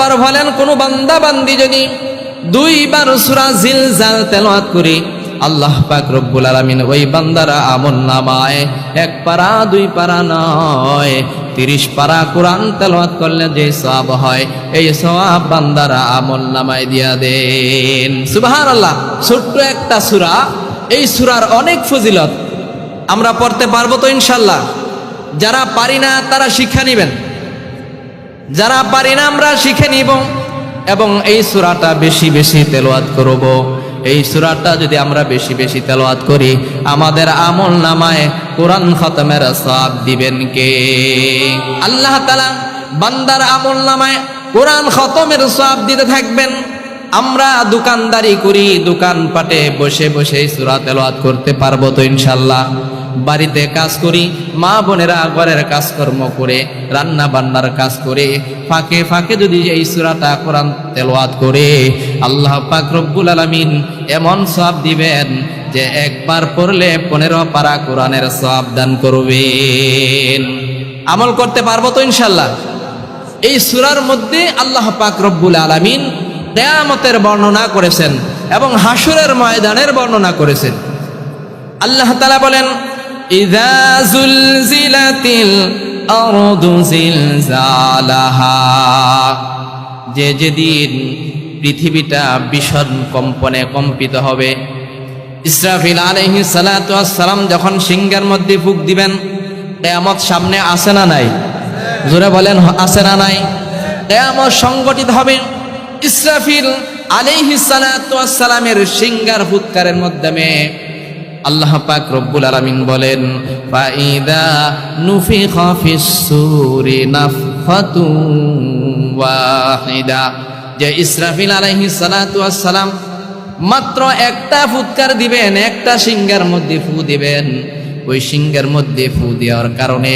পয়গম্বর বলেন, কোন বান্দা বান্দি যদি দুইবার সূরা জিলজাল তেলাওয়াত করি, আল্লাহ পাক রব্বুল আলামিন ওই বান্দারা আমল নামায়, এক পারা, দুই পারা নয়, তিরিশ পারা কোরআন তেলাওয়াত করলে যে সওয়াব হয়, এই সওয়াব বান্দারা আমল নামায় দিয়া দেন। সুবহানাল্লাহ, ছোট্ট একটা সূরা, এই সূরার অনেক ফজিলত আমরা পড়তে পারব তো ইনশাল্লাহ যারা পারি না, তারা শিক্ষা নেবেন। যারা পারি না, আমরা শিখে নিব। এবং এই সুরাটা বেশি বেশি তেলোয়াত করব। এই সুরাটা যদি আমরা বেশি বেশি তেলোয়াত করি, আমাদের আমল নামায় কোরআন খতমের সব দিবেন কে? আল্লাহ তালা বান্দার আমল নামায় কোরআন খতমের সব দিতে থাকবেন। আমরা দোকানদারি করি, দোকানপাটে বসে বসে সুরা তেলাওয়াত করতে পারব তো ইনশাল্লাহ বাড়িতে কাজ করি, মা বোনেরা ঘরের কাজকর্ম করে, রান্না বান্নার কাজ করে, ফাঁকে ফাঁকে যদি এই সুরাটা কোরআন তেলোয়াত করে, আল্লাহ পাক আলামিন এমন সব দিবেন যে একবার পড়লে পনেরো পারা কোরআনের সব দান করবেন। আমল করতে পারব তো ইনশাল্লাহ এই সুরার মধ্যে আল্লাহ পাক রব্বুল আলামিন কেয়ামতের বর্ণনা করেছেন এবং হাসুরের ময়দানের বর্ণনা করেছেন। আল্লাহ তালা বলেন ইদা জুলজিলাতিল আরদু জিলজালাহা। যে যেদিন পৃথিবীটা ভীষণ কম্পনে কম্পিত হবে, ইসরাফিল সালাতু সালাম যখন সিংহের মধ্যে ফুক দিবেন, কেয়ামত সামনে আসে না নাই? জোরে বলেন, আসে না নাই? কেয়ামত সংগঠিত হবে ইসরাফিল আলাইহিস সালাতু সালামের সিংহার ফুৎকারের মাধ্যমে। আল্লাহ পাক রব্বুল আলামিন বলেন, ফাইদা নুফিখা ফিস সূরি নাফখাতু ওয়াহিদা। যে ইসরাফিল আলাইহিস সালাতু সালাম মাত্র একটা ফুৎকার দিবেন, একটা সিংহের মধ্যে ফু দিবেন। ওই সিংহের মধ্যে ফু দেওয়ার কারণে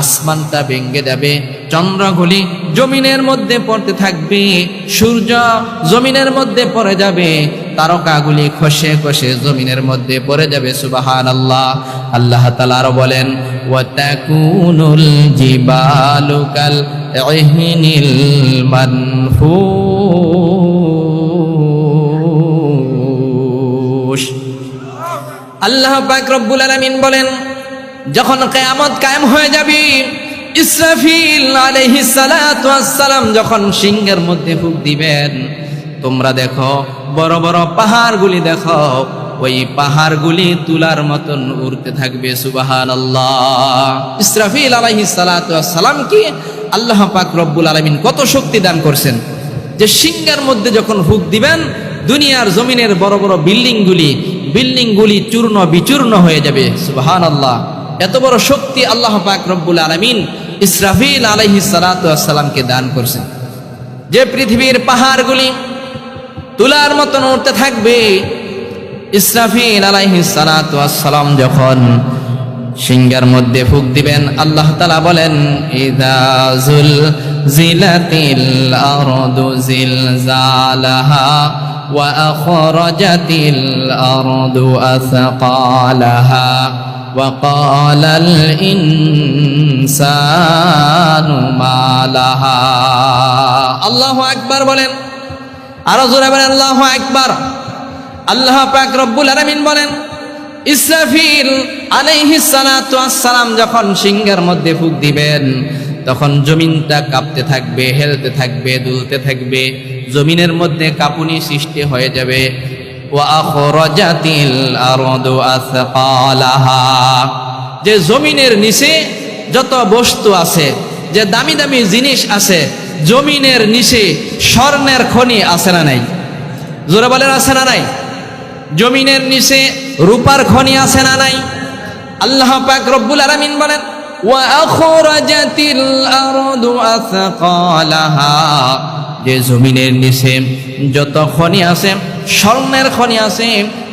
আসমানটা ভেঙ্গে যাবে, চন্দ্রগুলি জমিনের মধ্যে পড়তে থাকবে, সূর্য জমিনের মধ্যে পড়ে যাবে তারকাগুলি খসে খসে জমিনের মধ্যে পড়ে যাবে সুবাহান আল্লাহ আল্লাহ তালা আরও বলেন, ওয়াতাকুনুল জিবালু কাল ইহনিল মানফুস। আল্লাহ পাক রব্বুল বলেন, যখন কিয়ামত কায়েম হয়ে যাবে, ইসরাফিল আলাইহিস সালাতু সালাম যখন সিংহের মধ্যে ফুক দিবেন তোমরা দেখো, বড় বড় পাহাড়গুলি দেখো, ওই পাহাড়গুলি তুলার মতন উড়তে থাকবে সুবাহান আল্লাহ ইসরাফিল আলাইহিস সালাতু সালাম কি আল্লাহ পাক রব্বুল আলামিন কত শক্তি দান করছেন? যে সিংহের মধ্যে যখন হুক দিবেন, দুনিয়ার জমিনের বড় বড় বিল্ডিংগুলি বিল্ডিংগুলি চূর্ণ বিচূর্ণ হয়ে যাবে সুবাহান আল্লাহ এত বড় শক্তি আল্লাহ পাক রব্বুল আলমিন ইসরাফিল আলহি সালাতামকে দান করছেন। যে পৃথিবীর পাহাড়গুলি তুলার মতন উঠতে থাকবে ইসরাফিল আলাইহি সালাতাম যখন সিংহার মধ্যে ফুক দিবেন আল্লাহ তালা বলেন ইদাজুল জিলাতিল আরদু জিলজালাহা وأخرجت الأرض أثقالها وقال الإنسان ما لها الله أكبر বলেন আরও জোরে বলেন, আল্লাহু আকবার। আল্লাহ পাক রব্বুল আলামিন বলেন, ইসরাফিল আসসালাম যখন সিংহের মধ্যে ফুক দিবেন, তখন জমিনটা কাঁপতে থাকবে, হেলতে থাকবে, দুলতে থাকবে, জমিনের মধ্যে কাপুনি সৃষ্টি হয়ে যাবে। যে জমিনের নিচে যত বস্তু আছে, যে দামি দামি জিনিস আছে জমিনের নিচে স্বর্ণের খনি আছে না নাই? জোরে বলেন, আছে না নাই? জমিনের নিচে রূপার খনি আছে না নাই? আল্লাহ পাক রব্বুল আলামিন বলেন যে জমিনের নিচে যত খনি আছে, স্বর্ণের খনি আছে,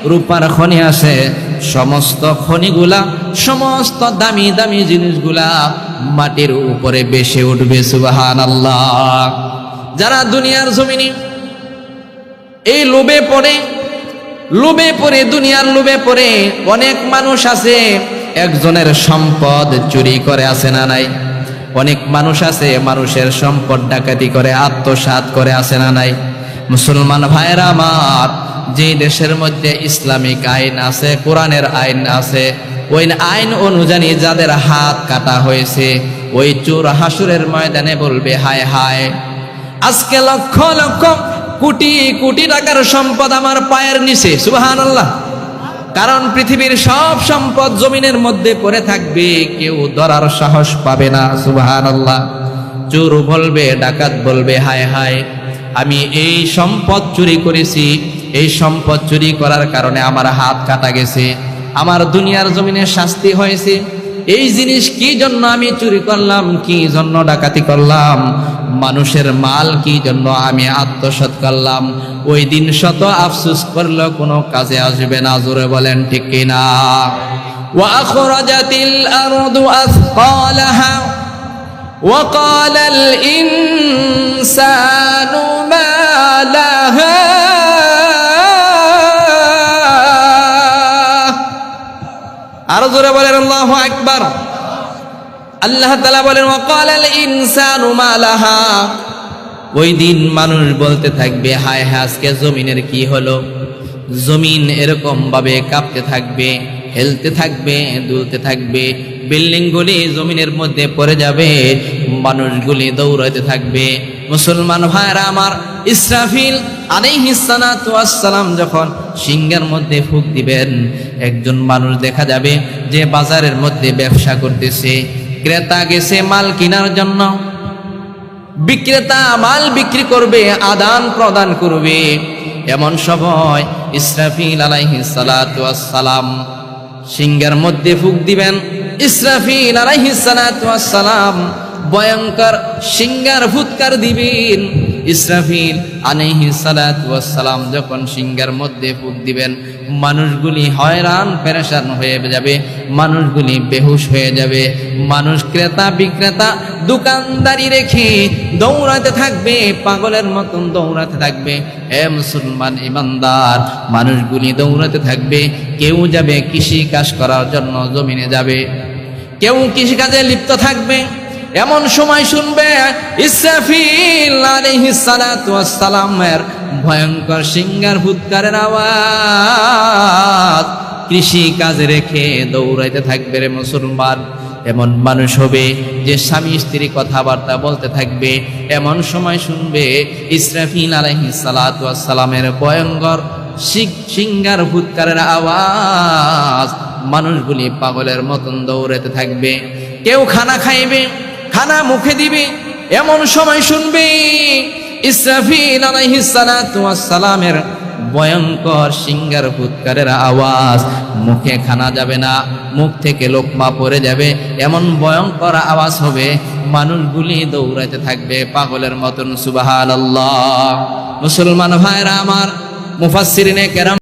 রূপার খনি আছে, সমস্ত খনিগুলা, সমস্ত দামি দামি জিনিসগুলা মাটির উপরে বেশি উঠবে সুবাহান আল্লাহ যারা দুনিয়ার জমিনে এই লোভে পড়ে লোভে পড়ে, দুনিয়ার লোভে পড়ে, অনেক মানুষ আছে, একজনের সম্পদ চুরি করে, আছে না নাই? অনেক মানুষ আছে, মানুষের সম্পদ ডাকাতি করে, আত্মসাৎ করে, আছে না নাই? মুসলমান ভাইরা আমার যে দেশের মধ্যে ইসলামিক আইন আছে, কোরআনের আইন আছে ওই আইন অনুযায়ী যাদের হাত কাটা হয়েছে, ওই চোর হাসুরের ময়দানে বলবে, হায় হায়, আজকে লক্ষ লক্ষ কোটি কোটি টাকার সম্পদ আমার পায়ের নিচে সুবাহান আল্লাহ কারণ পৃথিবীর সব সম্পদ জমিনের মধ্যে পড়ে থাকবে, কেউ ধরার সাহস পাবে না সুবাহান আল্লাহ চোর বলবে, ডাকাত বলবে, হায় হায়, আমি এই সম্পদ চুরি করেছি, এই সম্পদ চুরি করার কারণে আমার হাত কাটা গেছে আমার দুনিয়ার জমিনে শাস্তি হয়েছে এই জিনিস কি জন্য আমি চুরি করলাম কি জন্য ডাকাতি করলাম মানুষের মাল কি জন্য আমি আত্মসাৎ করলাম ওই দিন শত আফসুস করলেও কোনো কাজে আসবে না জোরে বলেন ঠিক কিনা وأخرجت الأرض أثقالها وقال الإنسان আরও জোরে বলেন, আল্লাহ একবার আল্লাহ তালা বলেন লাহা ওই দিন মানুষ বলতে থাকবে, হায় হায়, আজকে জমিনের কি হলো? জমিন এরকম ভাবে কাঁপতে থাকবে, হেলতে থাকবে, দুলতে থাকবে, বিল্ডিংগুলি জমিনের মধ্যে পড়ে যাবে, মানুষগুলি দৌড়াতে থাকবে। মুসলমান ভাইরা আমার, ইসরাফিল আলাইহিসসালাতু ওয়াসসালাম যখন সিংহের মধ্যে ফুক দিবেন, একজন মানুষ দেখা যাবে যে বাজারের মধ্যে ব্যবসা করতেছে। ক্রেতা গেছে মাল কেনার জন্য। বিক্রেতা মাল বিক্রি করবে, আদান প্রদান করবে। এমন সময় ইসরাফিল আলাইহিস সালাতু সালাম সিংহের মধ্যে ফুক দিবেন। ইসরাফিল আলাইহিস সালাম ভয়ঙ্কর সিংহার ফুৎকার দিবেন। ইসরাফিল সালাতু সালাম যখন সিংহের মধ্যে ফুক দিবেন, মানুষগুলি হয়রান, পেরেশান হয়ে যাবে, মানুষগুলি বেহুশ হয়ে যাবে। মানুষ ক্রেতা, বিক্রেতা, দোকানদারি রেখে দৌড়াতে থাকবে, পাগলের মতন দৌড়াতে থাকবে। হে মুসলমান ইমানদার, মানুষগুলি দৌড়াতে থাকবে। কেউ যাবে কৃষি কাজ করার জন্য জমিনে যাবে। কেউ কৃষিকাজে লিপ্ত থাকবে। এমন সময় শুনবে ওয়াস সালামের ভয়ঙ্কর সিংহার ভূতকারের আওয়াজ কৃষি কাজে রেখে দৌড়াইতে থাকবে রে মুসলমান। এমন মানুষ হবে যে স্বামী স্ত্রী কথাবার্তা বলতে থাকবে। এমন সময় শুনবে ইসরাফিল আলাইহিস সালাতু ওয়াস সালামের ভয়ঙ্কর সিংহার ভূতকারের আওয়াজ মানুষগুলি পাগলের মতন দৌড়াতে থাকবে। কেউ খানা খাইবে খানা মুখে দিবে, এমন সময় শুনবে, ইসরাফিল ভয়ঙ্কর সিঙ্গার ফুৎকারের আওয়াজ, মুখে খানা যাবে না, মুখ থেকে লোকমা পড়ে যাবে, এমন ভয়ঙ্কর আওয়াজ হবে মানুষগুলি দৌড়াতে থাকবে, পাগলের মতন সুবাহান মুসলমান ভাইরা আমার, মুফাসসিরিনে কেরাম